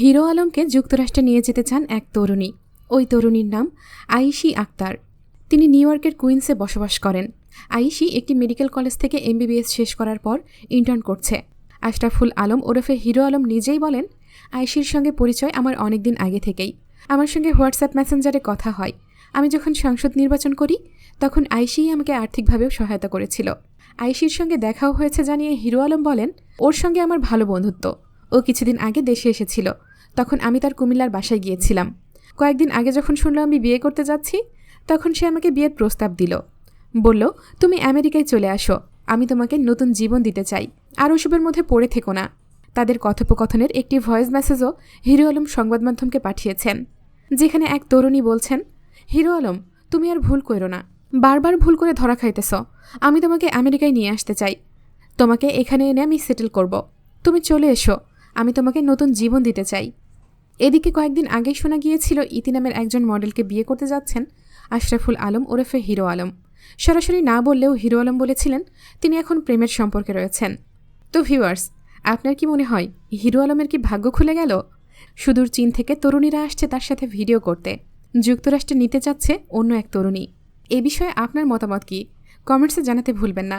Hero আলমকে যুক্তরাষ্ট্রে নিয়ে যেতে চান এক তরুণী। ওই তরুণীর নাম আইশি আক্তার। তিনি নিউ ইয়র্কের কুইন্সে বসবাস করেন। আইশি একটি মেডিকেল কলেজ থেকে এমবিবিএস শেষ করার পর ইন্টার্ন করছে। আশরাফুল আলম ওরফে হিরো আলম নিজেই বলেন আইশির সঙ্গে পরিচয় আমার অনেক দিন আগে থেকেই। আমার সঙ্গে হোয়াটসঅ্যাপ মেসেঞ্জারে কথা হয়। আমি যখন সংসদ নির্বাচন করি, তখন আইসিই আমাকে আর্থিকভাবেও সহায়তা করেছিল। আইসির সঙ্গে দেখাও হয়েছে জানিয়ে হিরো আলম বলেন, ওর সঙ্গে আমার ভালো বন্ধুত্ব। ও কিছুদিন আগে দেশে এসেছিল। তখন আমি তার কুমিল্লার বাসায় গিয়েছিলাম। কয়েকদিন আগে যখন শুনলো আমি বিয়ে করতে যাচ্ছি, তখন সে আমাকে বিয়ের প্রস্তাব দিল। বলল, তুমি আমেরিকায় চলে আসো। আমি তোমাকে নতুন জীবন দিতে চাই। আর ওসবের মধ্যে পড়ে থেকো না। তাদের কথোপকথনের একটি ভয়েস মেসেজও হিরো আলম সংবাদ মাধ্যমকে পাঠিয়েছেন, যেখানে এক তরুণী বলছেন, হিরো আলম, তুমি আর ভুল করো না। বারবার ভুল করে ধরা খাইতেছ। আমি তোমাকে আমেরিকায় নিয়ে আসতে চাই। তোমাকে এখানে এনে আমি সেটেল করব। তুমি চলে এসো। আমি তোমাকে নতুন জীবন দিতে চাই। এদিকে কয়েকদিন আগেই শোনা গিয়েছিল, ইতি নামের একজন মডেলকে বিয়ে করতে যাচ্ছেন আশরাফুল আলম ওরফে হিরো আলম। সরাসরি না বললেও হিরো আলম বলেছিলেন, তিনি এখন প্রেমের সম্পর্কে রয়েছেন। তো ভিউয়ার্স, আপনার কি মনে হয়, হিরো আলমের কি ভাগ্য খুলে গেল? সুদূর চীন থেকে তরুণীরা আসছে তার সাথে ভিডিও করতে। যুক্তরাষ্ট্রে নিতে চাচ্ছে অন্য এক তরুণী। এ বিষয়ে আপনার মতামত কি? কমেন্টসে জানাতে ভুলবেন না।